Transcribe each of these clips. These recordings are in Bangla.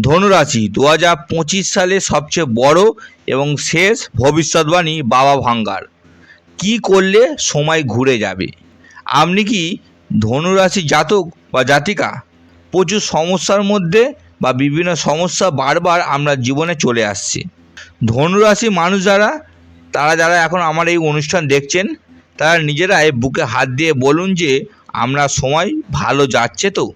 ধনুরাশি দু হাজার পঁচিশ সালে সবচেয়ে বড় এবং শেষ ভবিষ্যৎবাণী বাবা ভাঙ্গার। কি করলে সময় ঘুরে যাবে? আপনি কি ধনুরাশি জাতক বা জাতিকা? প্রচুর সমস্যার মধ্যে বা বিভিন্ন সমস্যা বারবার আমরা জীবনে চলে আসছে। ধনুরাশি মানুষ যারা, তারা যারা এখন আমার এই অনুষ্ঠান দেখছেন, তারা নিজেরাই বুকে হাত দিয়ে বলুন যে, আমরা সময় ভালো যাচ্ছে তো?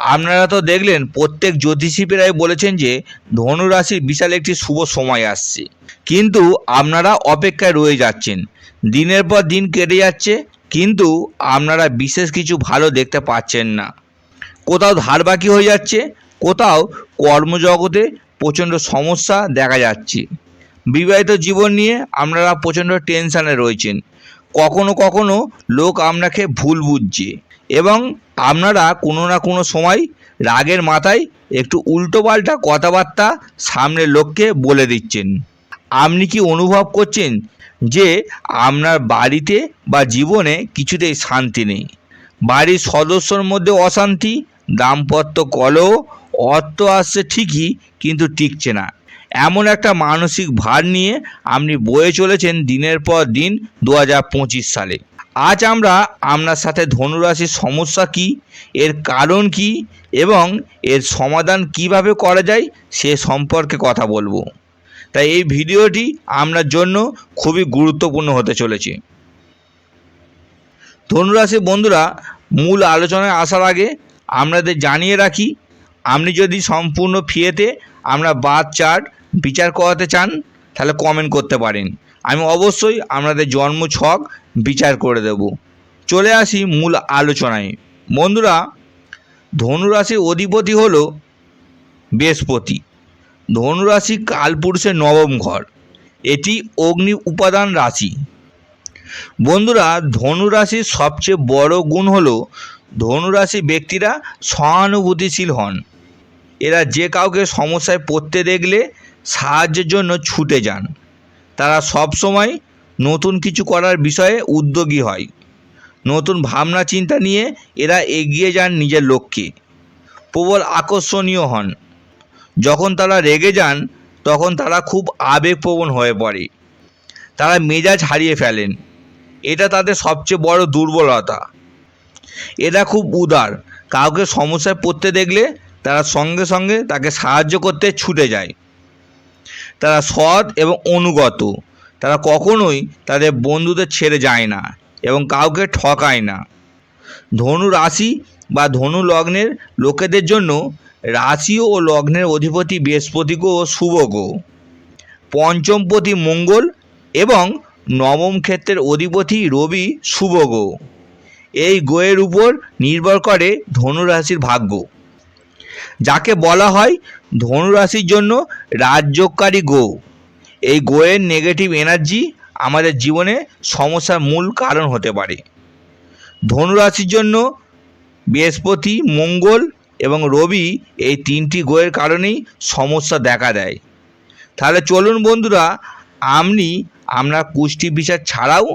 আপনারা তো দেখলেন, প্রত্যেক জ্যোতিষীরা বলেছেন যে ধনুরাশির বিশাল একটি শুভ সময় আসছে। কিন্তু আপনারা অপেক্ষায় রয়ে যাচ্ছেন। দিনের পর দিন কেটে যাচ্ছে, কিন্তু আপনারা বিশেষ কিছু ভালো দেখতে পাচ্ছেন না। কোথাও ধার বাকি হয়ে যাচ্ছে, কোথাও কর্মজগতে প্রচণ্ড সমস্যা দেখা যাচ্ছে। বিবাহিত জীবন নিয়ে আপনারা প্রচণ্ড টেনশানে রয়েছেন। কখনো কখনো লোক আপনাকে ভুল বুঝছে। এবং আপনারা কোনো না কোনো সময় রাগের মাথায় একটু উল্টোপাল্টা কথাবার্তা সামনের লোককে বলে দিচ্ছেন। আপনি কি অনুভব করছেন যে আপনার বাড়িতে বা জীবনে কিছুতেই শান্তি নেই? বাড়ির সদস্যর মধ্যে অশান্তি, দাম্পত্য কলহ, অর্থ আসছে ঠিকই কিন্তু টিকছে না। এমন একটা মানসিক ভার নিয়ে আপনি বয়ে চলেছেন দিনের পর দিন দু হাজার পঁচিশ সালে। আজ আমরা আপনার সাথে ধনুরাশির সমস্যা কি, এর কারণ কি এবং এর সমাধান কীভাবে করা যায় সে সম্পর্কে কথা বলব। তাই এই ভিডিওটি আপনার জন্য খুবই গুরুত্বপূর্ণ হতে চলেছে। ধনুরাশি বন্ধুরা, মূল আলোচনায় আসার আগে আপনাদের জানিয়ে রাখি, আপনি যদি সম্পূর্ণ ফিয়েতে আমরা বাদ চার্ট বিচার করাতে চান, তাহলে কমেন্ট করতে পারেন। আমি অবশ্যই আপনাদের জন্ম ছক বিচার করে দেব। চলে আসি মূল আলোচনায়। বন্ধুরা, ধনুরাশির অধিপতি হল বৃহস্পতি। ধনুরাশি কালপুরুষের নবম ঘর। এটি অগ্নি উপাদান রাশি। বন্ধুরা, ধনুরাশির সবচেয়ে বড় গুণ হল ধনুরাশি ব্যক্তিরা সহানুভূতিশীল হন। এরা যে কাউকে সমস্যায় পড়তে দেখলে সাহায্যের জন্য ছুটে যান। তারা সবসময় নতুন কিছু করার বিষয়ে উদ্যোগী হয়। নতুন ভাবনা চিন্তা নিয়ে এরা এগিয়ে যান নিজের লক্ষ্যে। প্রবল আকর্ষণীয় হন। যখন তারা রেগে যান, তখন তারা খুব আবেগপ্রবণ হয়ে পড়ে। তারা মেজাজ হারিয়ে ফেলেন। এটা তাদের সবচেয়ে বড় দুর্বলতা। এরা খুব উদার। কাউকে সমস্যায় পড়তে দেখলে তারা সঙ্গে সঙ্গে তাকে সাহায্য করতে ছুটে যায়। তারা সৎ এবং অনুগত। তারা কখনোই তাদের বন্ধুদের ছেড়ে যায় না এবং কাউকে ঠকায় না। ধনু রাশি বা ধনু লগ্নের লোকেদের জন্য রাশি ও লগ্নের অধিপতি বৃহস্পতিগো ও শুভগো। পঞ্চমপতি মঙ্গল এবং নবম ক্ষেত্রের অধিপতি রবি শুভগো। এই গোয়ের উপর নির্ভর করে ধনুরাশির ভাগ্য। যাকে বলা হয় ধনুরাশির জন্য রাজ্যকারী গো। এই গোয়ের নেগেটিভ এনার্জি আমাদের জীবনে সমস্যার মূল কারণ হতে পারে। ধনুরাশির জন্য বৃহস্পতি, মঙ্গল এবং রবি এই তিনটি গোয়ের কারণেই সমস্যা দেখা দেয়। তাহলে চলুন বন্ধুরা আপনি আমরা কুষ্টি বিচার ছাড়াও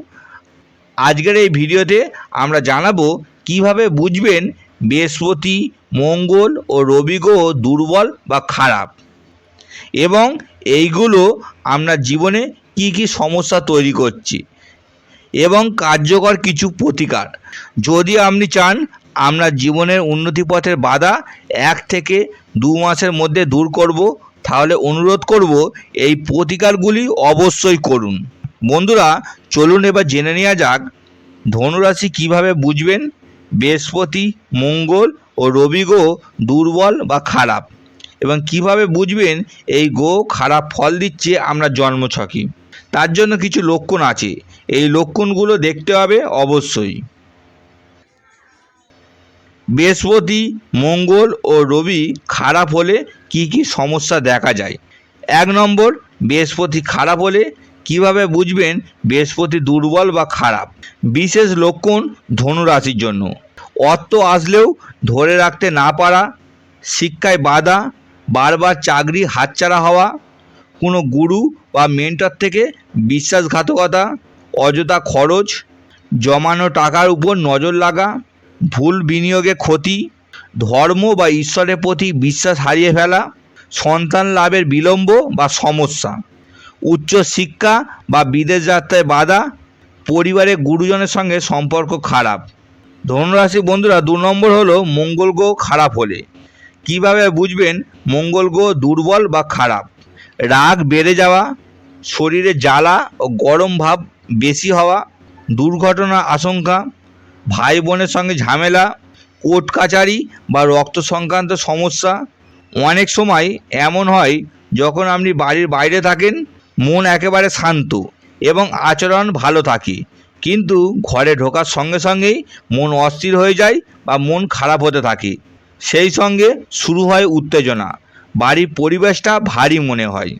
আজকের এই ভিডিওতে আমরা জানাব কীভাবে বুঝবেন বৃহস্পতি, মঙ্গল ও রবি গ্রহ দুর্বল বা খারাপ। এবং এইগুলো আমরা জীবনে কি কি সমস্যা তৈরি করছে এবং কার্যকর কিছু প্রতিকার। যদি আপনি চান আমরা জীবনের উন্নতি পথের বাধা এক থেকে দু মাসের মধ্যে দূর করব, তাহলে অনুরোধ করব এই প্রতিকারগুলি অবশ্যই করুন। বন্ধুরা, চলুন এবার জেনে নেওয়া যাক ধনুরাশি কীভাবে বুঝবেন? বৃহস্পতি, মঙ্গল ও রবি গ্রহ দুর্বল বা খারাপ। এবং কীভাবে বুঝবেন এই গো খারাপ ফল দিচ্ছে আমরা জন্মছকে তার জন্য কিছু লক্ষণ আছে। এই লক্ষণগুলো দেখতে হবে অবশ্যই। বৃহস্পতি, মঙ্গল ও রবি খারাপ হলে কি কি সমস্যা দেখা যায়? এক নম্বর, বৃহস্পতি খারাপ হলে কীভাবে বুঝবেন বৃহস্পতি দুর্বল বা খারাপ? বিশেষ লক্ষণ ধনুরাশির জন্য। অর্থ আসলেও ধরে রাখতে না পারা, শিক্ষায় বাধা বারবার চাকরি হাতছাড়া হওয়া, কোনো গুরু বা মেন্টর থেকে বিশ্বাসঘাতকতা, অযথা খরচ, জমানো টাকার উপর নজর লাগা, ভুল বিনিয়োগে ক্ষতি, ধর্ম বা ঈশ্বরের প্রতি বিশ্বাস হারিয়ে ফেলা, সন্তান লাভের বিলম্ব বা সমস্যা, উচ্চ শিক্ষা বা বিদেশ যাত্রায় বাধা, পরিবারের গুরুজনের সঙ্গে সম্পর্ক খারাপ। ধনুরাশি বন্ধুরা, দু নম্বর হলো মঙ্গল গ্রহ খারাপ হলে। কীভাবে বুঝবেন মঙ্গল গ্রহ দুর্বল বা খারাপ? রাগ বেড়ে যাওয়া, শরীরে জ্বালা ও গরম ভাব বেশি হওয়া, দুর্ঘটনার আশঙ্কা ভাই বোনের সঙ্গে ঝামেলা, কোর্ট কাচারি বা রক্ত সংক্রান্ত সমস্যা। অনেক সময় এমন হয়, যখন আপনি বাড়ির বাইরে থাকেন, মন একেবারে শান্ত এবং আচরণ ভালো থাকে। কিন্তু ঘরে ঢোকার সঙ্গে সঙ্গেই মন অস্থির হয়ে যায় বা মন খারাপ হতে থাকে। সেই সঙ্গে শুরু হয় উত্তেজনা। বাড়ির পরিবেশটা ভারী মনে হয়।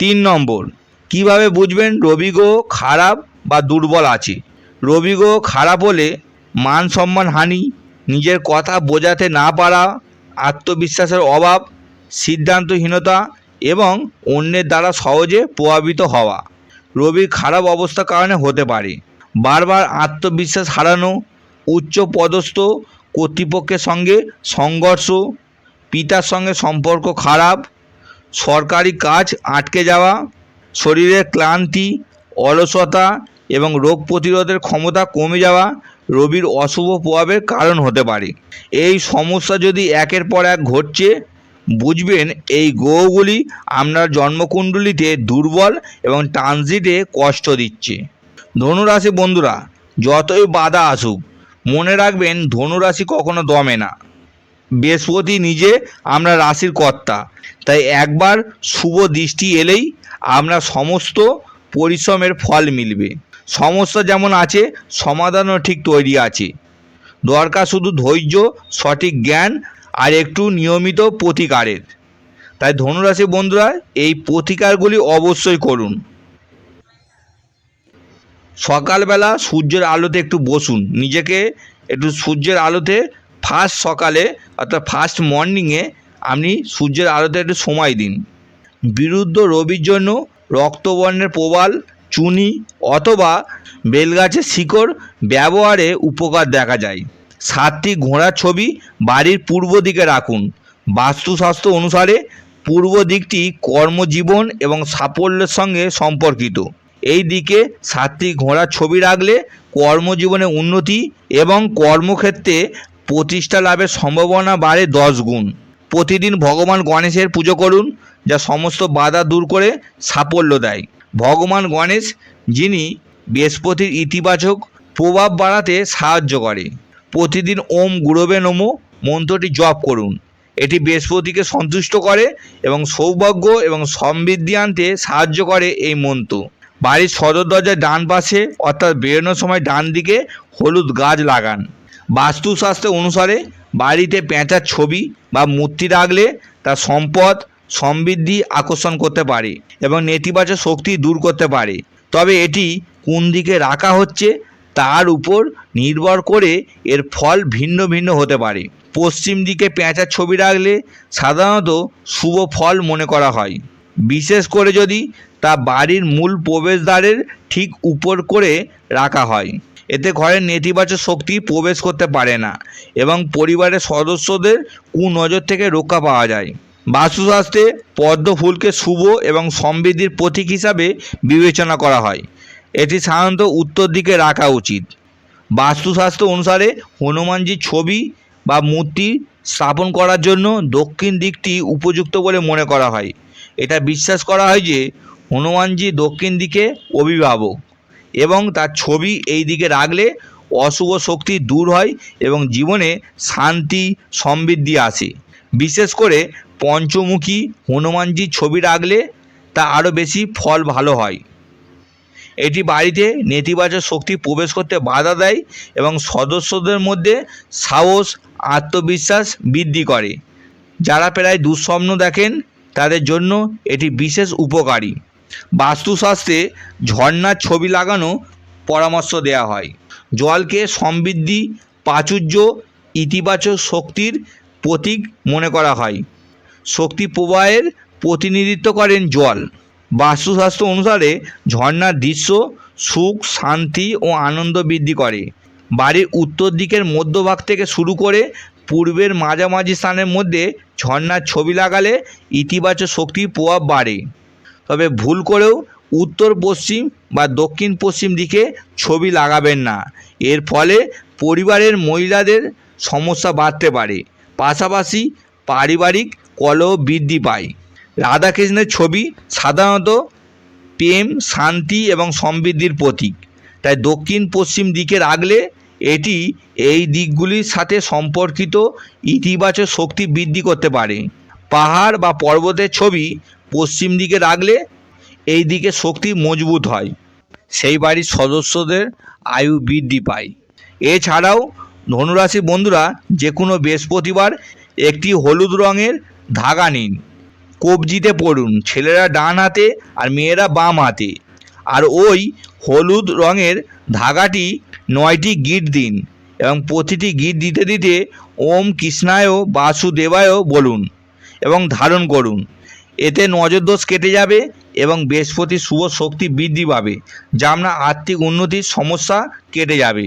তিন নম্বর, কীভাবে বুঝবেন রবি গ্রহ খারাপ বা দুর্বল আছে? রবি গ্রহ খারাপ হলে মান সম্মান হানি, নিজের কথা বোঝাতে না পারা, আত্মবিশ্বাসের অভাব, সিদ্ধান্তহীনতা এবং অন্যের দ্বারা সহজে প্রভাবিত হওয়া। রবির খারাপ অবস্থার কারণে হতে পারে। বারবার আত্মবিশ্বাস হারানো, উচ্চ পদস্থ কর্তৃপক্ষের সঙ্গে সংঘর্ষ, পিতার সঙ্গে সম্পর্ক খারাপ, সরকারি কাজ আটকে যাওয়া শরীরের ক্লান্তি, অলসতা এবং রোগ প্রতিরোধের ক্ষমতা কমে যাওয়া রবির অশুভ প্রভাবের কারণ হতে পারে। এই সমস্যা যদি একের পর এক ঘটছে, বুঝবেন এই গ্রহগুলি আপনার জন্মকুণ্ডলিতে দুর্বল এবং ট্রানজিটে কষ্ট দিচ্ছে। ধনুরাশি বন্ধুরা, যতই বাধা আসুক মনে রাখবেন ধনুরাশি কখনো দমে না। বৃহস্পতি নিজে আমরা রাশির কর্তা। তাই একবার শুভ দৃষ্টি এলেই আমরা সমস্ত পরিশ্রমের ফল মিলবে। সমস্যা যেমন আছে, সমাধানও ঠিক তৈরি আছে। দরকার শুধু ধৈর্য, সঠিক জ্ঞান আর একটু নিয়মিত প্রতিকারের। তাই ধনুরাশি বন্ধুরা, এই প্রতিকারগুলি অবশ্যই করুন। সকালবেলা সূর্যের আলোতে একটু বসুন। নিজেকে একটু সূর্যের আলোতে ফার্স্ট সকালে অর্থাৎ ফার্স্ট মর্নিংয়ে আপনি সূর্যের আলোতে একটু সময় দিন। বিরুদ্ধ রবির জন্য রক্তবর্ণের প্রবাল, চুনি অথবা বেলগাছের শিকড় ব্যবহারে উপকার দেখা যায়। সাতটি ঘোড়ার ছবি বাড়ির পূর্ব দিকে রাখুন। বাস্তুশাস্ত্র অনুসারে পূর্ব দিকটি কর্মজীবন এবং সাফল্যের সঙ্গে সম্পর্কিত। এই দিকে সাতটি ঘোড়ার ছবি রাখলে কর্মজীবনে উন্নতি এবং কর্মক্ষেত্রে প্রতিষ্ঠা লাভের সম্ভাবনা বাড়ে দশ গুণ। প্রতিদিন ভগবান গণেশের পুজো করুন, যা সমস্ত বাধা দূর করে সাফল্য দেয়। ভগবান গণেশ, যিনি বৃহস্পতির ইতিবাচক প্রভাব বাড়াতে সাহায্য করে। প্রতিদিন ওম গুরবে নমো মন্ত্রটি জপ করুন। এটি বৃহস্পতিকে সন্তুষ্ট করে এবং সৌভাগ্য এবং সমৃদ্ধি আনতে সাহায্য করে এই মন্ত্র। বাড়ির সদর দরজার ডান পাশে, অর্থাৎ বেরোনোর সময় ডান দিকে হলুদ গাছ লাগান। বাস্তুশাস্ত্র অনুসারে বাড়িতে পেঁচার ছবি বা মূর্তি রাখলে তা সম্পদ, সমৃদ্ধি আকর্ষণ করতে পারে এবং নেতিবাচক শক্তি দূর করতে পারে। তবে এটি কোন দিকে রাখা হচ্ছে তার উপর নির্ভর করে এর ফল ভিন্ন ভিন্ন হতে পারে। পশ্চিম দিকে পেঁচার ছবি রাখলে সাধারণত শুভ ফল মনে করা হয়। বিশেষ করে যদি তা বাড়ির মূল প্রবেশদ্বারের ঠিক উপর করে রাখা হয়। এতে ঘরের নেতিবাচক শক্তি প্রবেশ করতে পারে না এবং পরিবারের সদস্যদের কুনজর থেকে রক্ষা পাওয়া যায়। বাস্তুশাস্ত্রে পদ্ম ফুলকে শুভ এবং সমৃদ্ধির প্রতীক হিসাবে বিবেচনা করা হয়। এটি সাধারণত উত্তর দিকে রাখা উচিত। বাস্তুশাস্ত্র অনুসারে হনুমানজির ছবি বা মূর্তি স্থাপন করার জন্য দক্ষিণ দিকটি উপযুক্ত বলে মনে করা হয়। এটা বিশ্বাস করা হয় যে হনুমানজি দক্ষিণ দিকে অভিভাবক এবং তার ছবি এই দিকে রাখলে অশুভ শক্তি দূর হয় এবং জীবনে শান্তি, সমৃদ্ধি আসে। বিশেষ করে পঞ্চমুখী হনুমানজির ছবি রাখলে তা আরও বেশি ফল ভালো হয়। এটি বাড়িতে নেতিবাচক শক্তি প্রবেশ করতে বাধা দেয় এবং সদস্যদের মধ্যে সাহস, আত্মবিশ্বাস বৃদ্ধি করে। যারা প্রায় দুঃস্বপ্ন দেখেন তাদের জন্য এটি বিশেষ উপকারী। বাস্তুশাস্ত্রে ঝর্ণার ছবি লাগানো পরামর্শ দেওয়া হয়। জলকে সমৃদ্ধি, প্রাচুর্য, ইতিবাচক শক্তির প্রতীক মনে করা হয়। শক্তি প্রবাহের প্রতিনিধিত্ব করেন জল। বাস্তুশাস্ত্র অনুসারে ঝর্ণার দৃশ্য সুখ, শান্তি ও আনন্দ বৃদ্ধি করে। বাড়ির উত্তর দিকের মধ্যভাগ থেকে শুরু করে পূর্বের মাঝামাঝি স্থানের মধ্যে ঝর্ণার ছবি লাগালে ইতিবাচক শক্তির প্রভাব বাড়ে। তবে ভুল করেও উত্তর, পশ্চিম বা দক্ষিণ, পশ্চিম দিকে ছবি লাগাবেন না। এর ফলে পরিবারের মহিলাদের সমস্যা বাড়তে পারে। পাশাপাশি পারিবারিক কলহ বৃদ্ধি পায়। রাধাকৃষ্ণের ছবি সাধারণত প্রেম, শান্তি এবং সমৃদ্ধির প্রতীক। তাই দক্ষিণ, পশ্চিম দিকে রাখলে এটি এই দিকগুলির সাথে সম্পর্কিত ইতিবাচক শক্তি বৃদ্ধি করতে পারে। পাহাড় বা পর্বতের ছবি পশ্চিম দিকে রাখলে এই দিকে শক্তি মজবুত হয়। সেই বাড়ির সদস্যদের আয়ু বৃদ্ধি পায়। এছাড়াও ধনুরাশি বন্ধুরা যে কোনো বৃহস্পতিবার একটি হলুদ রঙের ধাগা নিন। কবজিতে পড়ুন, ছেলেরা ডান হাতে আর মেয়েরা বাম হাতে। আর ওই হলুদ রঙের ধাগাটি নয়টি গিট দিন এবং প্রতিটি গিট দিতে দিতে ওম কৃষ্ণায় বাসুদেবায় বলুন এবং ধারণ করুন। এতে নজরদোষ কেটে যাবে এবং বৃহস্পতির শুভ শক্তি বৃদ্ধি পাবে। যা আপনার আর্থিক উন্নতির সমস্যা কেটে যাবে।